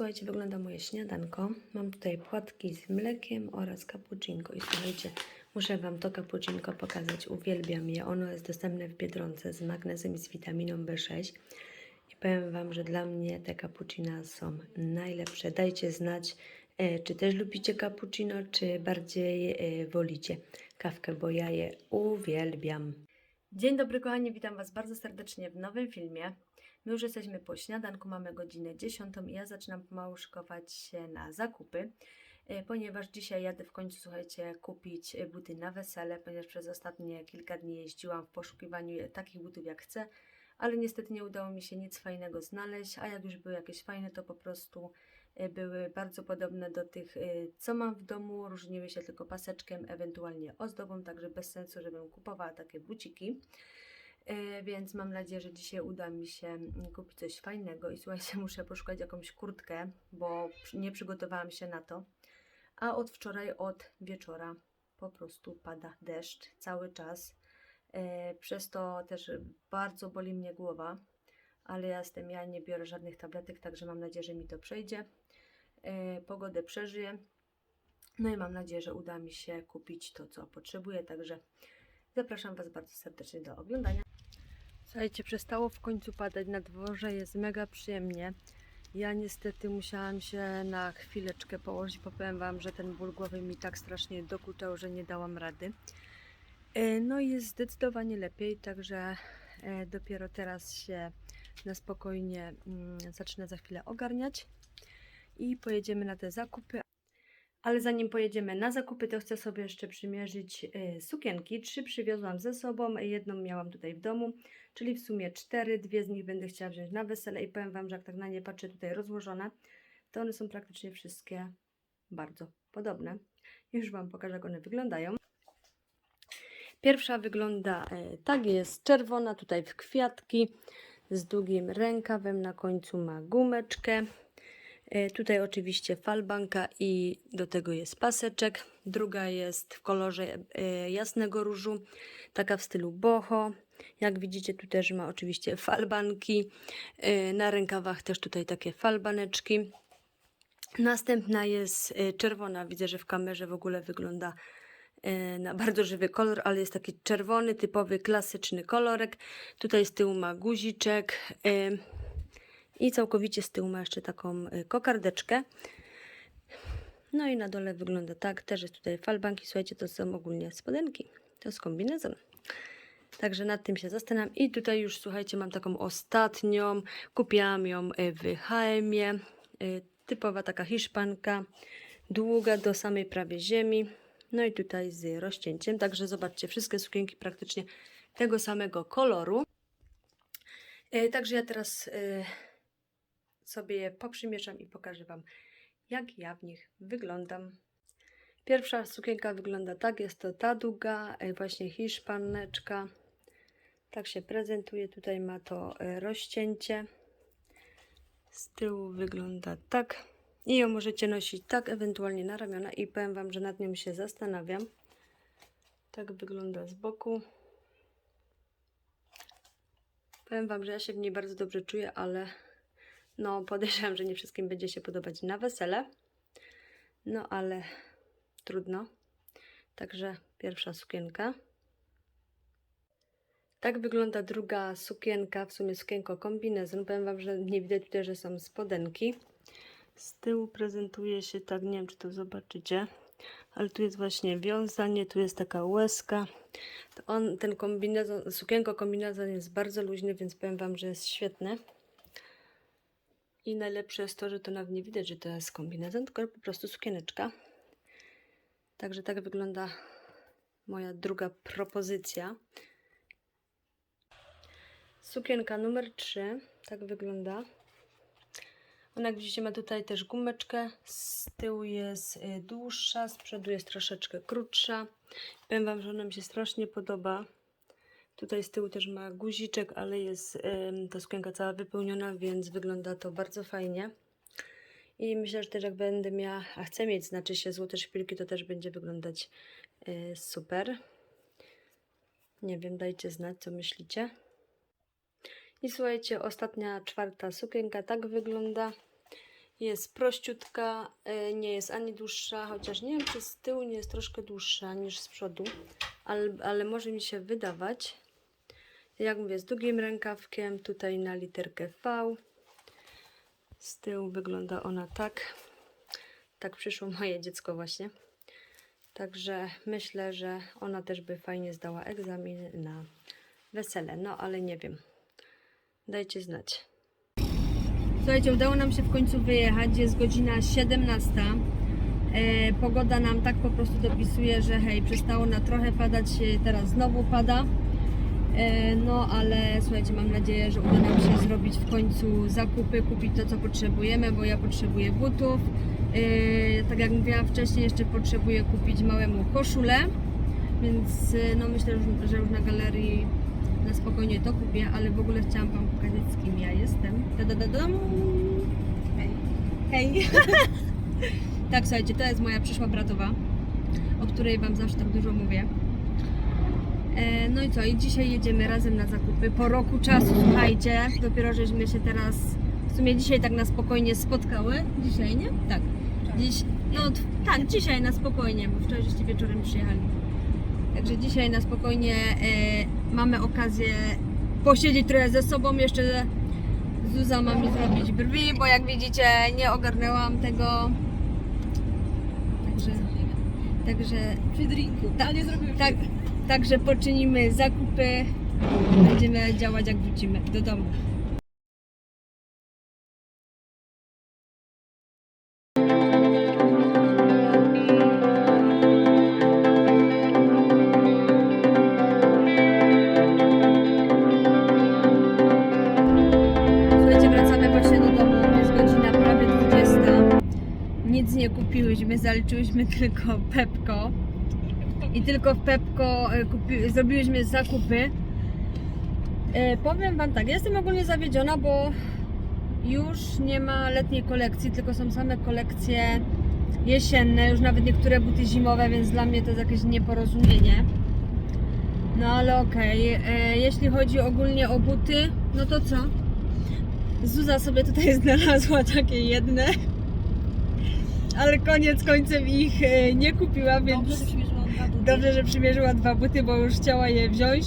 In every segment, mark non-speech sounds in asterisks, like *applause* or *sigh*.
słuchajcie, wygląda moje śniadanko. Mam tutaj płatki z mlekiem oraz cappuccinko. I słuchajcie, muszę Wam to cappuccinko pokazać. Uwielbiam je. Ono jest dostępne w Biedronce z magnezem i z witaminą B6. I powiem Wam, że dla mnie te cappuccina są najlepsze. Dajcie znać, e, czy też lubicie cappuccino, czy bardziej e, wolicie kawkę, bo ja je uwielbiam. Dzień dobry kochani, witam Was bardzo serdecznie w nowym filmie. My już jesteśmy po śniadanku, mamy godzinę 10 i ja zaczynam pomału szykować się na zakupy, e, ponieważ dzisiaj jadę w końcu, słuchajcie, kupić buty na wesele, ponieważ przez ostatnie kilka dni jeździłam w poszukiwaniu takich butów jak chcę, ale niestety nie udało mi się nic fajnego znaleźć, a jak już były jakieś fajne, to po prostu e, były bardzo podobne do tych, e, co mam w domu, różniły się tylko paseczkiem, ewentualnie ozdobą, także bez sensu, żebym kupowała takie buciki. E, Więc mam nadzieję, że dzisiaj uda mi się kupić coś fajnego i słuchajcie, *laughs* muszę poszukać jakąś kurtkę, bo nie przygotowałam się na to. A od wczoraj, od wieczora po prostu pada deszcz cały czas. E, Przez to też bardzo boli mnie głowa, ale ja jestem, ja nie biorę żadnych tabletek, także mam nadzieję, że mi to przejdzie. E, Pogodę przeżyję. No i mam nadzieję, że uda mi się kupić to, co potrzebuję, także zapraszam Was bardzo serdecznie do oglądania. Słuchajcie, przestało w końcu padać na dworze, jest mega przyjemnie. Ja niestety musiałam się na chwileczkę położyć, bo powiem Wam, że ten ból głowy mi tak strasznie dokuczał, że nie dałam rady. E, No i jest zdecydowanie lepiej, także e, dopiero teraz się na spokojnie mm, zacznę za chwilę ogarniać i pojedziemy na te zakupy. Ale zanim pojedziemy na zakupy, to chcę sobie jeszcze przymierzyć y, sukienki. Trzy przywiozłam ze sobą, jedną miałam tutaj w domu, czyli w sumie cztery. Dwie z nich będę chciała wziąć na wesele i powiem Wam, że jak tak na nie patrzę tutaj rozłożone, to one są praktycznie wszystkie bardzo podobne. Już Wam pokażę, jak one wyglądają. Pierwsza wygląda e, tak, jest czerwona, tutaj w kwiatki, z długim rękawem, na końcu ma gumeczkę. E, Tutaj oczywiście falbanka i do tego jest paseczek. Druga jest w kolorze e, jasnego różu, taka w stylu boho. Jak widzicie, tu też ma oczywiście falbanki. E, Na rękawach też tutaj takie falbaneczki. Następna jest czerwona. Widzę, że w kamerze w ogóle wygląda na bardzo żywy kolor, ale jest taki czerwony, typowy, klasyczny kolorek. Tutaj z tyłu ma guziczek. I całkowicie z tyłu ma jeszcze taką y, kokardeczkę. No i na dole wygląda tak. Też jest tutaj falbanki. Słuchajcie, to są ogólnie spodenki. To jest kombinezon. Także nad tym się zastanawiam. I tutaj już, słuchajcie, mam taką ostatnią. Kupiłam ją y, w H&M-ie. Y, Typowa taka hiszpanka. Długa do samej prawie ziemi. No i tutaj z rozcięciem. Także zobaczcie, wszystkie sukienki praktycznie tego samego koloru. Także ja teraz sobie je poprzymierzam i pokażę Wam, jak ja w nich wyglądam. Pierwsza sukienka wygląda tak, jest to ta długa, e, właśnie hiszpaneczka. Tak się prezentuje, tutaj ma to e, rozcięcie. Z tyłu wygląda tak. I ją możecie nosić tak, ewentualnie na ramiona i powiem Wam, że nad nią się zastanawiam. Tak wygląda z boku. Powiem Wam, że ja się w niej bardzo dobrze czuję, ale no podejrzewam, że nie wszystkim będzie się podobać na wesele. No ale trudno. Także pierwsza sukienka. Tak wygląda druga sukienka, w sumie sukienko kombinezon. Powiem Wam, że nie widać tutaj, że są spodenki. Z tyłu prezentuje się tak, nie wiem czy to zobaczycie, ale tu jest właśnie wiązanie, tu jest taka łezka. To on, ten kombinezon, sukienko kombinezon jest bardzo luźny, więc powiem Wam, że jest świetny. I najlepsze jest to, że to nawet nie widać, że to jest kombinezon, tylko po prostu sukieneczka. Także tak wygląda moja druga propozycja. Sukienka numer 3, tak wygląda. Ona, jak widzicie, ma tutaj też gumeczkę. Z tyłu jest y, dłuższa, z przodu jest troszeczkę krótsza. Powiem Wam, że ona mi się strasznie podoba. Tutaj z tyłu też ma guziczek, ale jest ta sukienka cała wypełniona, więc wygląda to bardzo fajnie. I myślę, że też jak będę miała, a chcę mieć, znaczy się złote szpilki, to też będzie wyglądać y, super. Nie wiem, dajcie znać, co myślicie. I słuchajcie, ostatnia, czwarta sukienka tak wygląda. Jest prościutka, y, nie jest ani dłuższa, chociaż nie wiem, czy z tyłu nie jest troszkę dłuższa niż z przodu, ale, ale może mi się wydawać. Jak mówię, z długim rękawkiem, tutaj na literkę V. Z tyłu wygląda ona tak. Tak przyszło moje dziecko właśnie. Także myślę, że ona też by fajnie zdała egzamin na wesele. No ale nie wiem. Dajcie znać. Słuchajcie, udało nam się w końcu wyjechać. Jest godzina 17. E, pogoda nam tak po prostu dopisuje, że hej, przestało na trochę padać, e, teraz znowu pada. E, no ale słuchajcie, mam nadzieję, że uda nam się zrobić w końcu zakupy, kupić to, co potrzebujemy, bo ja potrzebuję butów. E, tak jak mówiłam wcześniej, jeszcze potrzebuję kupić małemu koszulę, więc e, no myślę, że- już na galerii na spokojnie to kupię, ale w ogóle chciałam Wam pokazać, z kim ja jestem. Da, da, da, dam. Hej. Hej. *laughs* tak, słuchajcie, to jest moja przyszła bratowa, o której Wam zawsze tak dużo mówię. E, No i co, i dzisiaj jedziemy razem na zakupy. Po roku czasu, słuchajcie, dopiero żeśmy się teraz, w sumie dzisiaj tak na spokojnie spotkały. Dzisiaj, nie? Tak. Dziś, no tak, dzisiaj na spokojnie, bo wczoraj żeście wieczorem przyjechali. Także dzisiaj na spokojnie e, mamy okazję posiedzieć trochę ze sobą. Jeszcze Zuza ma mi zrobić brwi, bo jak widzicie nie ogarnęłam tego. Także, także Przy drinku. Tak, nie zrobimy tak, także poczynimy zakupy. Będziemy działać jak wrócimy do domu. Słuchajcie, wracamy właśnie do domu. Jest godzina prawie 20. Nic nie kupiłyśmy, zaliczyłyśmy tylko Pepko. I tylko w Pepko e, kupi, zrobiłyśmy zakupy. E, powiem Wam tak, jestem ogólnie zawiedziona, bo już nie ma letniej kolekcji, tylko są same kolekcje jesienne, już nawet niektóre buty zimowe, więc dla mnie to jest jakieś nieporozumienie. No ale okej, E, jeśli chodzi ogólnie o buty, no to co? Zuza sobie tutaj *laughs* znalazła takie jedne, ale koniec końcem ich e, nie kupiła, więc Dobrze, dobrze, że przymierzyła dwa buty, bo już chciała je wziąć.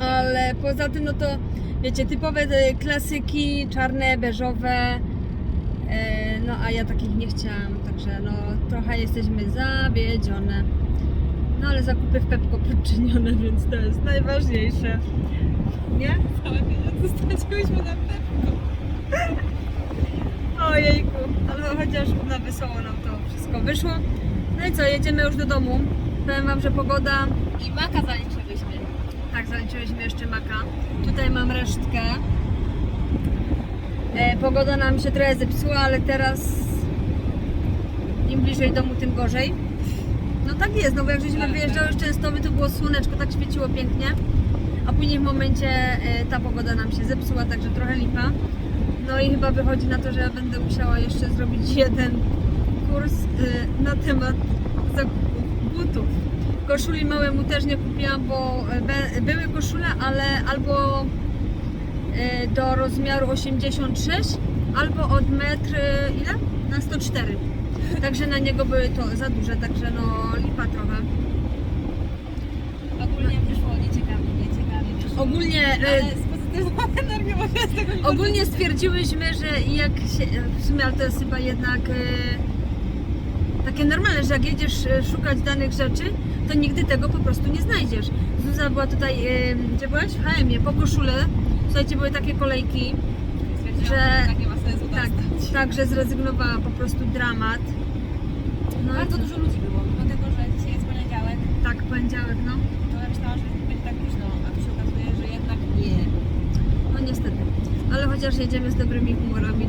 Ale poza tym, no to wiecie, typowe e, klasyki, czarne, beżowe. E, No a ja takich nie chciałam, także no trochę jesteśmy zawiedzione. No ale zakupy w Pepko podczynione, *laughs* więc to jest najważniejsze. Nie? Całe pieniądze straciłyśmy na pewno. Ojejku, ale chociaż na wesoło nam to wszystko wyszło. No i co, jedziemy już do domu. Powiem Wam, że pogoda I maka zaliczyłyśmy. Tak, zaliczyliśmy jeszcze maka. Tutaj mam resztkę. E, pogoda nam się trochę zepsuła, ale teraz im bliżej domu, tym gorzej. No tak jest, no bo jak żeśmy Tak, wyjeżdżały z Częstochowy, to było słoneczko, tak świeciło pięknie. A później w momencie e, ta pogoda nam się zepsuła, także trochę lipa. No i chyba wychodzi na to, że ja będę musiała jeszcze zrobić jeden kurs e, na temat zakupów butów. Koszuli małemu też nie kupiłam, bo be, były koszule, ale albo e, do rozmiaru 86, albo od metr ile? Na 104. Także na niego były to za duże, także no lipa trochę. Ogólnie wyszło nieciekawie, nieciekawie. Ogólnie, Ale ogólnie stwierdziłyśmy, że jak się, w sumie ale to jest chyba jednak takie normalne, że jak jedziesz e, szukać danych rzeczy, to nigdy tego po prostu nie znajdziesz. Zuza była tutaj, e, gdzie byłaś? W HM-ie, po koszule. Słuchajcie, były takie kolejki, że- tak nie ma sensu tak, tak, że zrezygnowała po prostu dramat. No Bardzo co? dużo ludzi było, mimo tego, że dzisiaj jest poniedziałek, Tak, poniedziałek, no. to ja myślałam, że będzie tak późno, a tu się okazuje, że jednak nie. No niestety. Ale chociaż jedziemy z dobrymi humorami,